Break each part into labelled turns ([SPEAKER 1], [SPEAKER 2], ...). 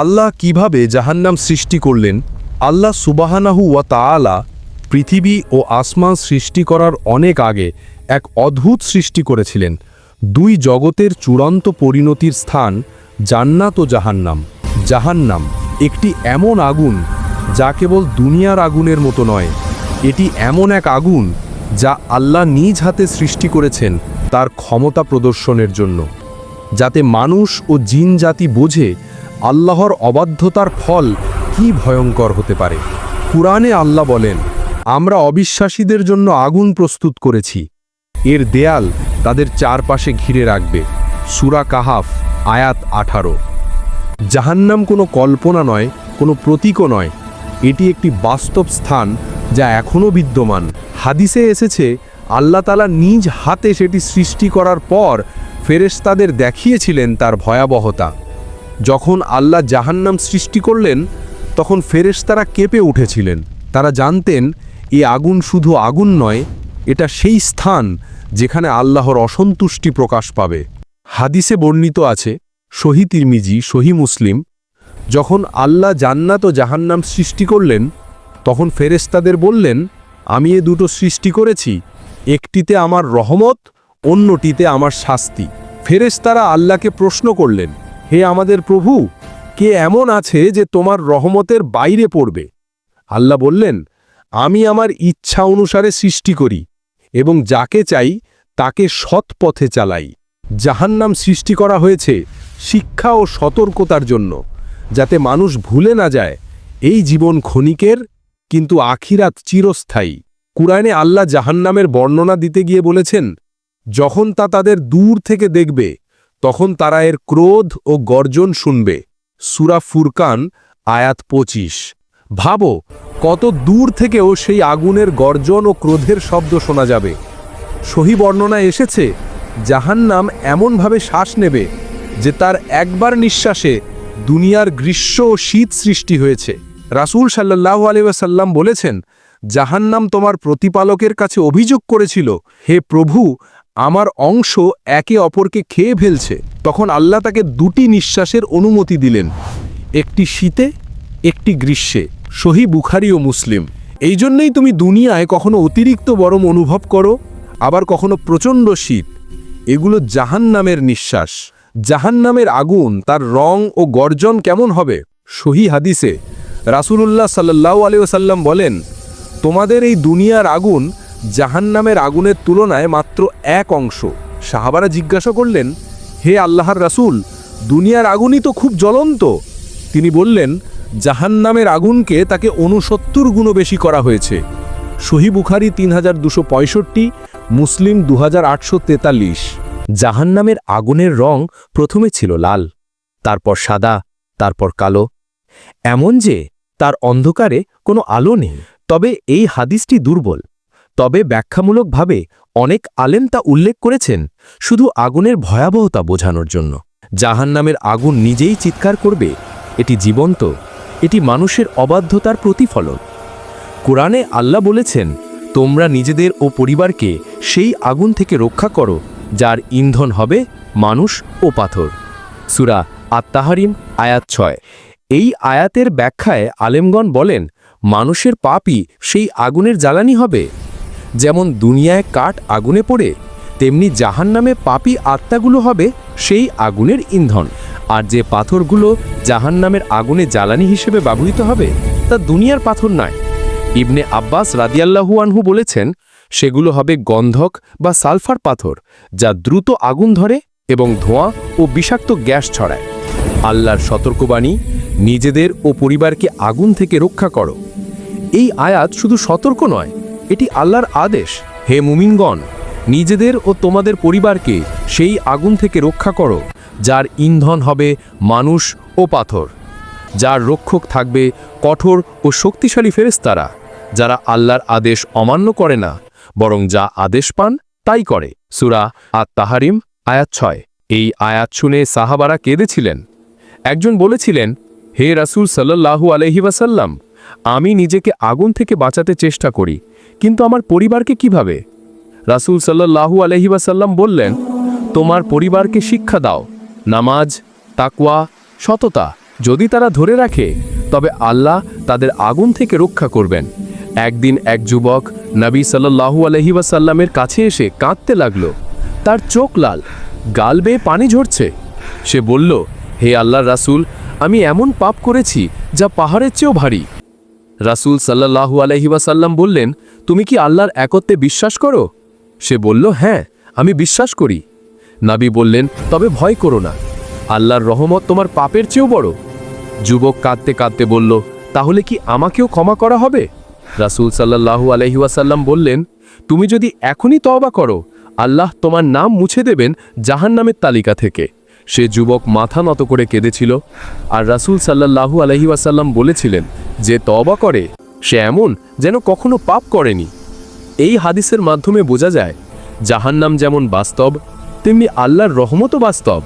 [SPEAKER 1] আল্লাহ কীভাবে জাহান্নাম সৃষ্টি করলেন? আল্লাহ সুবাহানাহু ওয়া তাআলা পৃথিবী ও আসমান সৃষ্টি করার অনেক আগে এক অদ্ভুত সৃষ্টি করেছিলেন। দুই জগতের চূড়ান্ত পরিণতির স্থান জান্নাত ও জাহান্নাম। জাহান্নাম একটি এমন আগুন যা কেবল দুনিয়ার আগুনের মতো নয়, এটি এমন এক আগুন যা আল্লাহ নিজ হাতে সৃষ্টি করেছেন তার ক্ষমতা প্রদর্শনের জন্য। যাতে মানুষ ও জিন জাতি বোঝে আল্লাহর অবাধ্যতার ফল কি ভয়ঙ্কর হতে পারে? কুরআনে আল্লাহ বলেন, আমরা অবিশ্বাসীদের জন্য আগুন প্রস্তুত করেছি। এর দেয়াল তাদের চারপাশে ঘিরে রাখবে। সুরা কাহাফ, আয়াত আঠারো। জাহান্নাম কোনো কল্পনা নয়, কোনো প্রতীকও নয়। এটি একটি বাস্তব স্থান যা এখনও বিদ্যমান। হাদিসে এসেছে, আল্লাহ তালা নিজ হাতে সেটি সৃষ্টি করার পর ফেরেশতাদের দেখিয়েছিলেন তার ভয়াবহতা। যখন আল্লাহ জাহান্নাম সৃষ্টি করলেন, তখন ফেরেশতারা কেঁপে উঠেছিলেন। তারা জানতেন, এ আগুন শুধু আগুন নয়, এটা সেই স্থান যেখানে আল্লাহর অসন্তুষ্টি প্রকাশ পাবে। হাদিসে বর্ণিত আছে, সহি তিরমিজি, সহি মুসলিম, যখন আল্লাহ জান্নাত ও জাহান্নাম সৃষ্টি করলেন, তখন ফেরেশতাদের বললেন, আমি এ দুটো সৃষ্টি করেছি, একটিতে আমার রহমত, অন্যটিতে আমার শাস্তি। ফেরেশতারা আল্লাহকে প্রশ্ন করলেন হে আমাদের প্রভু, কে এমন আছে যে তোমার রহমতের বাইরে পড়বে? আল্লাহ বললেন, আমি আমার ইচ্ছা অনুসারে সৃষ্টি করি, এবং যাকে চাই তাকে সৎ পথে চালাই। জাহান্নাম সৃষ্টি করা হয়েছে শিক্ষা ও সতর্কতার জন্য, যাতে মানুষ ভুলে না যায় এই জীবন ক্ষণিকের, কিন্তু আখিরাত চিরস্থায়ী। কুরআনে আল্লাহ জাহান্নামের বর্ণনা দিতে গিয়ে বলেছেন, যখন তা তাদের দূর থেকে দেখবে তখন তারা এর ক্রোধ ও গর্জন শুনবে। সুরা ফুরকান, আয়াত পঁচিশ। ভাবো, কত দূর থেকেও সেই আগুনের গর্জন ও ক্রোধের শব্দ শোনা যাবে। সহি বর্ণনায় এসেছে, জাহান্নাম এমনভাবে শ্বাস নেবে যে তার একবার নিঃশ্বাসে দুনিয়ার গ্রীষ্ম ও শীত সৃষ্টি হয়েছে। রাসূল সাল্লাহ আলিবাসাল্লাম বলেছেন, জাহান্নাম তোমার প্রতিপালকের কাছে অভিযোগ করেছিল, হে প্রভু আমার অংশ একে অপরকে খেয়ে ফেলছে। তখন আল্লাহ তাকে দুটি নিঃশ্বাসের অনুমতি দিলেন। একটি শীতে, একটি গ্রীষ্মে। সহি বুখারি ও মুসলিম। এই জন্যই তুমি দুনিয়ায় কখনো অতিরিক্ত গরম অনুভব করো, আবার কখনো প্রচণ্ড শীত। এগুলো জাহান্নামের নিঃশ্বাস। জাহান্নামের আগুন, তার রং ও গর্জন কেমন হবে? সহি হাদিসে রাসূলুল্লাহ সাল্লাহ আলিয়াল্লাম বলেন, তোমাদের এই দুনিয়ার আগুন জাহান্নামের আগুনের তুলনায় মাত্র এক অংশ। সাহাবারা জিজ্ঞাসা করলেন, হে আল্লাহর রাসুল, দুনিয়ার আগুনই তো খুব জ্বলন্ত? তিনি বললেন, জাহান্নামের আগুনকে তাকে অনুসত্তর গুণও বেশি করা হয়েছে। সহি বুখারি তিন হাজার দুশো পঁয়ষট্টি, মুসলিম দু হাজার আটশো তেতাল্লিশ।
[SPEAKER 2] জাহান্নামের আগুনের রং প্রথমে ছিল লাল, তারপর সাদা, তারপর কালো। এমন যে তার অন্ধকারে কোনো আলো নেই। তবে এই হাদিসটি দুর্বল। তবে ব্যাখ্যামূলকভাবে অনেক আলেম তা উল্লেখ করেছেন শুধু আগুনের ভয়াবহতা বোঝানোর জন্য। জাহান্নামের আগুন নিজেই চিৎকার করবে, এটি জীবন্ত, এটি মানুষের অবাধ্যতার প্রতিফলন কোরআনে আল্লাহ বলেছেন, তোমরা নিজেদের ও পরিবারকে সেই আগুন থেকে রক্ষা করো, যার ইন্ধন হবে মানুষ ও পাথর। সুরা আত্মাহারিম আয়াত ছয়। এই আয়াতের ব্যাখ্যায় আলেমগণ বলেন, মানুষের পাপই সেই আগুনের জ্বালানি হবে। যেমন দুনিয়ায় কাঠ আগুনে পড়ে, তেমনি জাহান্নামে পাপি আত্মাগুলো হবে সেই আগুনের ইন্ধন। আর যে পাথরগুলো জাহান্নামের আগুনে জ্বালানি হিসেবে ব্যবহৃত হবে, তা দুনিয়ার পাথর নয়। ইবনে আব্বাস রাদিয়াল্লাহু আনহু বলেছেন, সেগুলো হবে গন্ধক বা সালফার পাথর, যা দ্রুত আগুন ধরে এবং ধোঁয়া ও বিষাক্ত গ্যাস ছড়ায়। আল্লাহর সতর্কবাণী, নিজেদের ও পরিবারকে আগুন থেকে রক্ষা করো। এই আয়াত শুধু সতর্ক নয় এটি আল্লাহর আদেশ। হে মুমিনগণ, নিজেদের ও তোমাদের পরিবারকে সেই আগুন থেকে রক্ষা করো, যার ইন্ধন হবে মানুষ ও পাথর। যার রক্ষক থাকবে কঠোর ও শক্তিশালী ফেরেস্তারা যারা আল্লাহর আদেশ অমান্য করে না, বরং যা আদেশ পান তাই করে। সুরা আত তাহারিম আয়াত ছয়। এই আয়াত শুনে সাহাবারা কেঁদেছিলেন। একজন বলেছিলেন, হে রাসূল সাল্লাল্লাহু আলহি ওয়াসাল্লাম, আমি নিজেকে আগুন থেকে বাঁচাতে চেষ্টা করি কিন্তু আমার পরিবারকে কীভাবে? রাসূল সাল্লাল্লাহু আলহি ওয়াসাল্লাম বললেন, তোমার পরিবারকে শিক্ষা দাও, নামাজ, তাকওয়া, সততা।
[SPEAKER 1] যদি তারা ধরে রাখে, তবে আল্লাহ তাদের আগুন থেকে রক্ষা করবেন। একদিন এক যুবক নবী সাল্লাহু আলহি ওয়াসাল্লামের কাছে এসে কাঁদতে লাগল। তার চোখ লাল, গাল বেয়ে পানি ঝরছে। সে বলল, হে আল্লাহ রাসূল, আমি এমন পাপ করেছি যা পাহাড়ের চেয়েও ভারী। রাসূল সাল্লাহু আলহি ওয়াসাল্লাম বললেন, তুমি কি আল্লাহর একত্বে বিশ্বাস করো? সে বলল হ্যাঁ আমি বিশ্বাস করি। নাবি বললেন, তবে ভয় করো না, আল্লাহর রহমত তোমার পাপের চেয়েও বড়। যুবক কাঁদতে কাঁদতে বলল, তাহলে কি আমাকেও ক্ষমা করা হবে? রাসূল সাল্লাহু আলহি ওয়াসাল্লাম বললেন, তুমি যদি এখনই তওবা করো, আল্লাহ তোমার নাম মুছে দেবেন জাহান্নামের তালিকা থেকে। সে যুবক মাথা নত করে কেঁদেছিল আর রাসূল সাল্লাহু আলহি বলেছিলেন যে তবা করে, সে এমন যেন কখনো পাপ করেনি। এই হাদিসের মাধ্যমে বোঝা যায়, জাহান্নাম যেমন বাস্তব, তেমনি আল্লাহর রহমতও বাস্তব।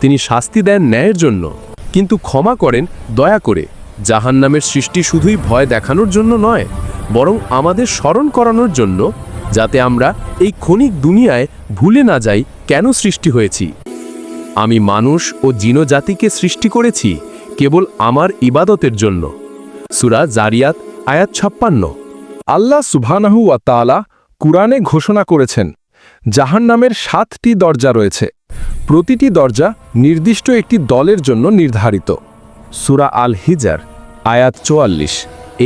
[SPEAKER 1] তিনি শাস্তি দেন ন্যায়ের জন্য। কিন্তু ক্ষমা করেন দয়া করে। জাহান্নামের সৃষ্টি শুধুই ভয় দেখানোর জন্য নয়, বরং আমাদের স্মরণ করানোর জন্য, যাতে আমরা এই ক্ষণিক দুনিয়ায় ভুলে না যাই কেন সৃষ্টি হয়েছি। আমি মানুষ ও জিনজাতিকে সৃষ্টি করেছি কেবল আমার ইবাদতের জন্য। সুরা জারিয়াত, আয়াত ছাপ্পান্ন। আল্লাহ সুবহানাহু ওয়া তাআলা কুরআনে ঘোষণা করেছেন, জাহান্নামের সাতটি দরজা রয়েছে। প্রতিটি দরজা নির্দিষ্ট একটি দলের জন্য নির্ধারিত। সুরা আল হিজার আয়াত চুয়াল্লিশ।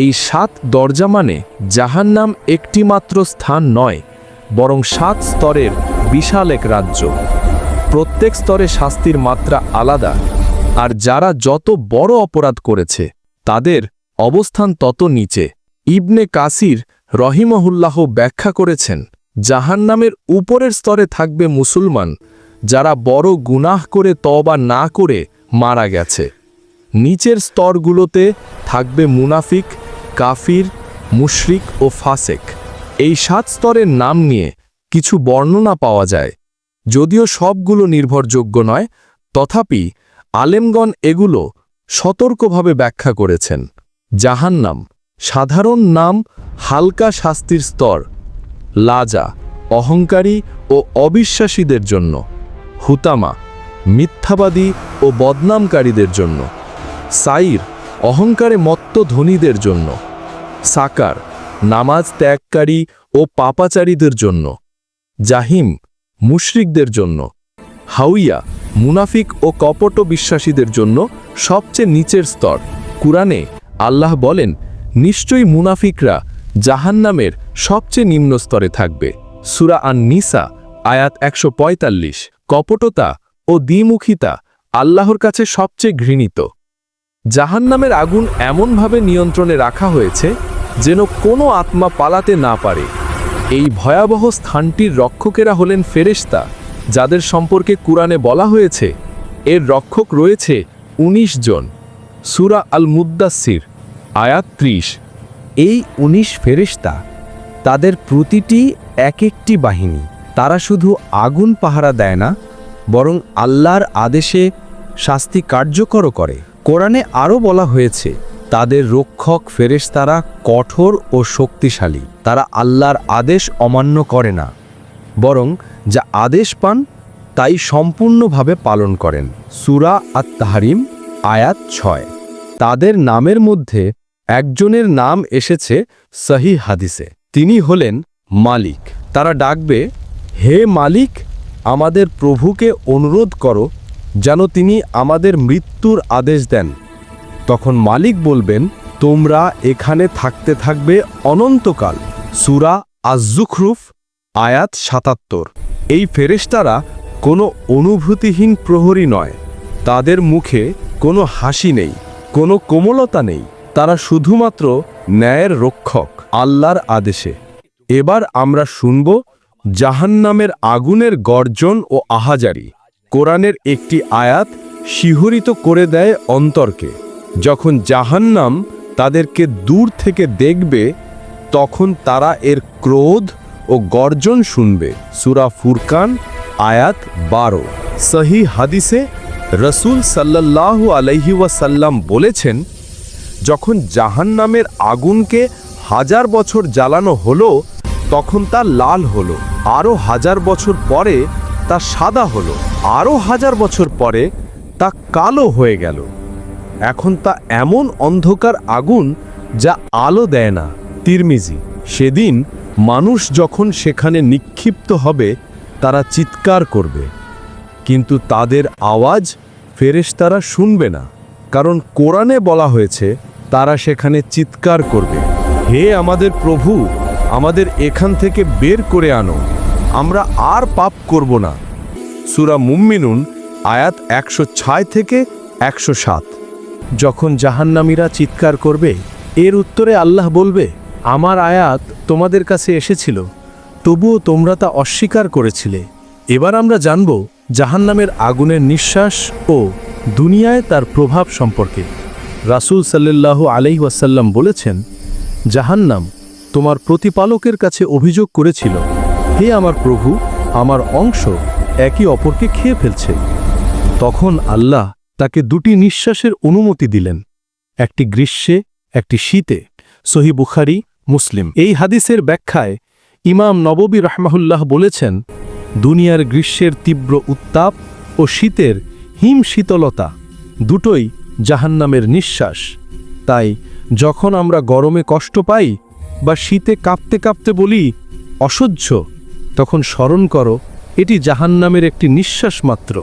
[SPEAKER 1] এই সাত দরজা মানে জাহান্নাম একটি মাত্র স্থান নয়, বরং সাত স্তরের বিশাল এক রাজ্য। প্রত্যেক স্তরে শাস্তির মাত্রা আলাদা, আর যারা যত বড় অপরাধ করেছে, তাদের অবস্থান তত নিচে। ইবনে কাসির রহিমহুল্লাহ ব্যাখ্যা করেছেন, জাহান্নামের উপরের স্তরে থাকবে মুসলমান, যারা বড় গুনাহ করে তবা না করে মারা গেছে। নিচের স্তরগুলোতে থাকবে মুনাফিক, কাফির, মুশরিক ও ফাসেক। এই সাত স্তরের নাম নিয়ে কিছু বর্ণনা পাওয়া যায়। যদিও সবগুলো নির্ভরযোগ্য নয়, তথাপি আলেমগণ এগুলো সতর্কভাবে ব্যাখ্যা করেছেন। জাহান্নাম, সাধারণ নাম হালকা শাস্তির স্তর, লাজা, অহংকারী ও অবিশ্বাসীদের জন্য। হুতামা, মিথ্যাবাদী ও বদনামকারীদের জন্য। সাইর, অহংকারে মত্ত ধনীদের জন্য। সাকার, নামাজ ত্যাগকারী ও পাপাচারীদের জন্য। জাহিম মুশরিকদের জন্য। হাউইয়া, মুনাফিক ও কপট বিশ্বাসীদের জন্য সবচেয়ে নিচের স্তর। কুরআনে আল্লাহ বলেন, নিশ্চয়ই মুনাফিকরা জাহান্নামের সবচেয়ে নিম্ন স্তরে থাকবে। সুরা আন নিসা আয়াত একশো পঁয়তাল্লিশ। কপটতা ও দ্বিমুখিতা আল্লাহর কাছে সবচেয়ে ঘৃণিত। জাহান্নামের আগুন এমনভাবে নিয়ন্ত্রণে রাখা হয়েছে, যেন কোনো আত্মা পালাতে না পারে। এই ভয়াবহ স্থানটির রক্ষকেরা হলেন ফেরেশতা, যাদের সম্পর্কে কুরআনে বলা হয়েছে, এর রক্ষক রয়েছে ১৯ জন। সুরা আল মুদ্দাসির আয়াত ত্রিশ।
[SPEAKER 2] এই উনিশ ফেরেশতা তাদের প্রতিটি এক একটি বাহিনী। তারা শুধু আগুন পাহারা দেয় না, বরং আল্লাহর আদেশে শাস্তি কার্যকর করে। কোরআনে আরও বলা হয়েছে তাদের রক্ষক ফেরেশতারা কঠোর ও শক্তিশালী। তারা আল্লাহর আদেশ অমান্য করে না, বরং যা আদেশ পান তাই সম্পূর্ণভাবে পালন করেন। সুরা আত তাহারিম আয়াত ছয়। তাদের নামের মধ্যে একজনের নাম এসেছে সহি হাদিসে। তিনি হলেন মালিক। তারা ডাকবে, হে মালিক, আমাদের প্রভুকে অনুরোধ করো যেন তিনি আমাদের মৃত্যুর আদেশ দেন। তখন মালিক বলবেন, তোমরা এখানে থাকতে থাকবে অনন্তকাল। সুরা আজ্জুখরুফ, আয়াত সাতাত্তর। এই ফেরেশতারা কোনো অনুভূতিহীন প্রহরী নয়। তাদের মুখে কোনো হাসি নেই, কোনো কোমলতা নেই। তারা শুধুমাত্র ন্যায়ের রক্ষক, আল্লাহর আদেশে। এবার আমরা শুনব জাহান্নামের আগুনের গর্জন ও আহাজারি। কোরআনের একটি আয়াত শিহরিত করে দেয় অন্তরকে। যখন জাহান্নাম তাদেরকে দূর থেকে দেখবে, তখন তারা এর ক্রোধ ও গর্জন শুনবে। সুরা ফুরকান, আয়াত বারো। সহি হাদিসে রসুল সাল্লাল্লাহু আলাইহি ওয়াসাল্লাম বলেছেন, যখন জাহান্নামের আগুনকে হাজার বছর জ্বালানো হলো, তখন তা লাল হলো। আরও হাজার বছর পরে তা সাদা হলো। আরও হাজার বছর পরে তা কালো হয়ে গেল।
[SPEAKER 1] এখন তা এমন অন্ধকার আগুন যা আলো দেয় না। তিরমিজি, সেদিন মানুষ যখন সেখানে নিক্ষিপ্ত হবে, তারা চিৎকার করবে। কিন্তু তাদের আওয়াজ ফেরেশতারা শুনবে না, কারণ কোরআনে বলা হয়েছে, তারা সেখানে চিৎকার করবে। হে আমাদের প্রভু, আমাদের এখান থেকে বের করে আনো। আমরা আর পাপ করব না। সুরা মুম্মিনুন আয়াত একশো ছয় থেকে একশো সাত। যখন জাহান্নামীরা চিৎকার করবে, এর উত্তরে আল্লাহ বলবে, আমার আয়াত তোমাদের কাছে এসেছিল, তবুও তোমরা তা অস্বীকার করেছিলে। এবার আমরা জানব জাহান্নামের আগুনের নিঃশ্বাস ও দুনিয়ায় তার প্রভাব সম্পর্কে। রাসূল সাল্লাল্লাহু আলাইহি ওয়াসাল্লাম বলেছেন, জাহান্নাম তোমার প্রতিপালকের কাছে অভিযোগ করেছিল, হে আমার প্রভু, আমার অংশ একে অপরকে খেয়ে ফেলছে। তখন আল্লাহ তাকে দুটি নিঃশ্বাসের অনুমতি দিলেন, একটি গ্রীষ্মে, একটি শীতে। সহি বুখারি, মুসলিম। এই হাদিসের ব্যাখ্যায় ইমাম নববী রহমাহুল্লাহ বলেছেন, দুনিয়ার গ্রীষ্মের তীব্র উত্তাপ ও শীতের হিম শীতলতা দুটোই জাহান্নামের নিঃশ্বাস। তাই যখন আমরা গরমে কষ্ট পাই বা শীতে কাঁপতে কাঁপতে বলি, অসহ্য, তখন স্মরণ করো, এটি জাহান্নামের একটি নিঃশ্বাস মাত্র।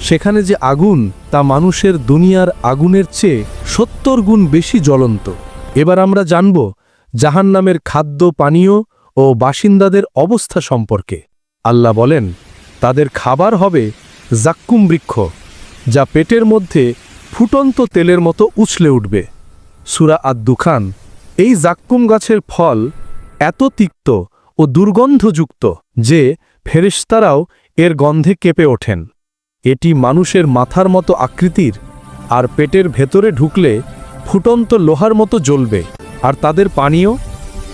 [SPEAKER 1] সেখানে যে আগুন, তা মানুষের দুনিয়ার আগুনের চেয়ে সত্তর গুণ বেশি জ্বলন্ত। এবার আমরা জানব জাহান্নামের খাদ্য, পানীয় ও বাসিন্দাদের অবস্থা সম্পর্কে। আল্লাহ বলেন, তাদের খাবার হবে জাক্কুম বৃক্ষ, যা পেটের মধ্যে ফুটন্ত তেলের মতো উছলে উঠবে। সুরা আদ দুখান এই জাক্কুম গাছের ফল এত তিক্ত ও দুর্গন্ধযুক্ত যে ফেরেশতারাও এর গন্ধে কেঁপে ওঠেন। এটি মানুষের মাথার মতো আকৃতির, আর পেটের ভেতরে ঢুকলে ফুটন্ত লোহার মতো জ্বলবে। আর তাদের পানীয়?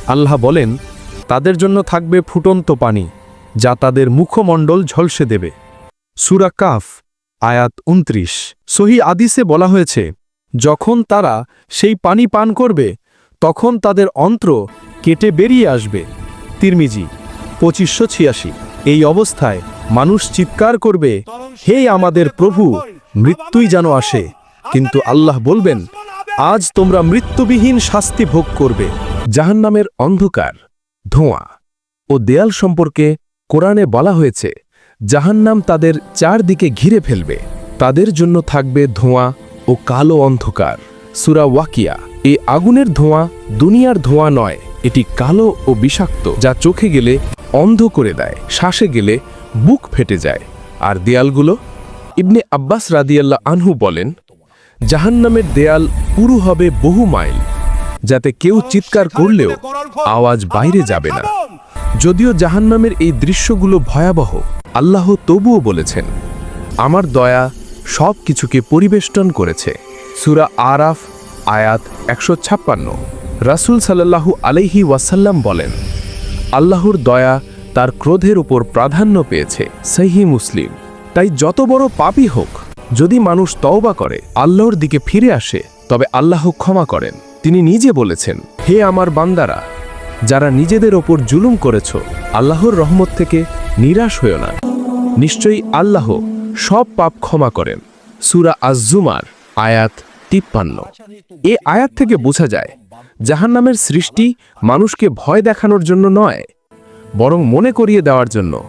[SPEAKER 1] আল্লাহ বলেন, তাদের জন্য থাকবে ফুটন্ত পানি, যা তাদের মুখমণ্ডল ঝলসে দেবে। সুরা কাফ, আয়াত উনত্রিশ। সহি আদিসে বলা হয়েছে, যখন তারা সেই পানি পান করবে, তখন তাদের অন্ত্র কেটে বেরিয়ে আসবে। তিরমিজি, পঁচিশশো ছিয়াশি। এই অবস্থায় মানুষ চিৎকার করবে হে আমাদের প্রভু, মৃত্যুই যেন আসে। কিন্তু আল্লাহ বলবেন, আজ তোমরা মৃত্যুবিহীন শাস্তি ভোগ করবে। জাহান্নামের অন্ধকার, ধোঁয়া ও দেয়াল সম্পর্কে কোরআনে বলা হয়েছে, জাহান্নাম তাদের চারদিকে ঘিরে ফেলবে। তাদের জন্য থাকবে ধোঁয়া ও কালো অন্ধকার। সুরা ওয়াকিয়া এই আগুনের ধোঁয়া দুনিয়ার ধোঁয়া নয়, এটি কালো ও বিষাক্ত, যা চোখে গেলে অন্ধ করে দেয়, শ্বাসে গেলে বুক ফেটে যায়। আর দেয়ালগুলো? ইবনে আব্বাস রাদিয়াল্লাহ আনহু বলেন, জাহান্নামের দেয়াল পুরু হবে বহু মাইল, যাতে কেউ চিৎকার করলেও আওয়াজ বাইরে যাবে না। যদিও জাহান্নামের এই দৃশ্যগুলো ভয়াবহ, আল্লাহ তবুও বলেছেন, আমার দয়া সব কিছুকে পরিবেষ্টন করেছে। সুরা আরাফ, আয়াত একশো ছাপ্পান্ন। রাসুল সাল্লাল্লাহু আলাইহি ওয়াসাল্লাম বলেন, আল্লাহর দয়া তার ক্রোধের উপর প্রাধান্য পেয়েছে সহি মুসলিম। তাই যত বড় পাপই হোক, যদি মানুষ তওবা করে, আল্লাহর দিকে ফিরে আসে, তবে আল্লাহ ক্ষমা করেন। তিনি নিজে বলেছেন, হে আমার বান্দারা, যারা নিজেদের ওপর জুলুম করেছ, আল্লাহর রহমত থেকে নিরাশ হয়েও না। নিশ্চয়ই আল্লাহ সব পাপ ক্ষমা করেন। সুরা আজজুমার আয়াত তিপ্পান্ন। এ আয়াত থেকে বোঝা যায়, জাহান্নামের সৃষ্টি মানুষকে ভয় দেখানোর জন্য নয় বরং মনে করিয়ে দেওয়ার জন্য,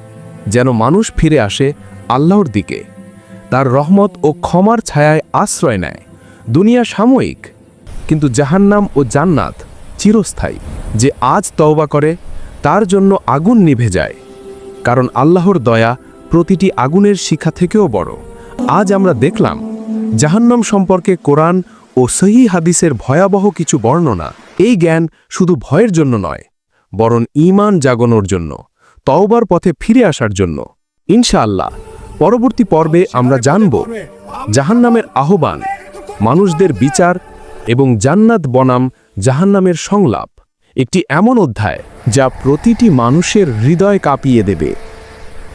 [SPEAKER 1] যেন মানুষ ফিরে আসে আল্লাহর দিকে। তার রহমত ও ক্ষমার ছায়ায় আশ্রয় নেয়। দুনিয়া সাময়িক, কিন্তু জাহান্নাম ও জান্নাত চিরস্থায়ী। যে আজ তওবা করে, তার জন্য আগুন নিভে যায়। কারণ আল্লাহর দয়া প্রতিটি আগুনের শিখা থেকেও বড়। আজ আমরা দেখলাম, জাহান্নাম সম্পর্কে কোরআন ও সহি হাদিসের ভয়াবহ কিছু বর্ণনা। এই জ্ঞান শুধু ভয়ের জন্য নয় বরং ঈমান জাগনোর জন্য, তওবার পথে ফিরে আসার জন্য। ইনশাআল্লাহ, পরবর্তী পর্বে আমরা জানব জাহান্নামের আহ্বান, মানুষদের বিচার এবং জান্নাত বনাম জাহান্নামের সংলাপ। একটি এমন অধ্যায় যা প্রতিটি মানুষের হৃদয় কাঁপিয়ে দেবে।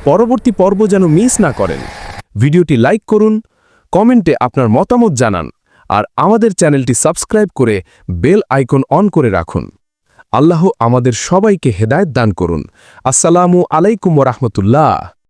[SPEAKER 1] পরবর্তী পর্ব যেন মিস না করেন, ভিডিওটি লাইক করুন, কমেন্টে আপনার মতামত জানান, আর আমাদের চ্যানেলটি সাবস্ক্রাইব করে বেল আইকন অন করে রাখুন। আল্লাহ আমাদের সবাইকে হেদায়ত দান করুন। আসসালামু আলাইকুম রহমতুল্লাহ।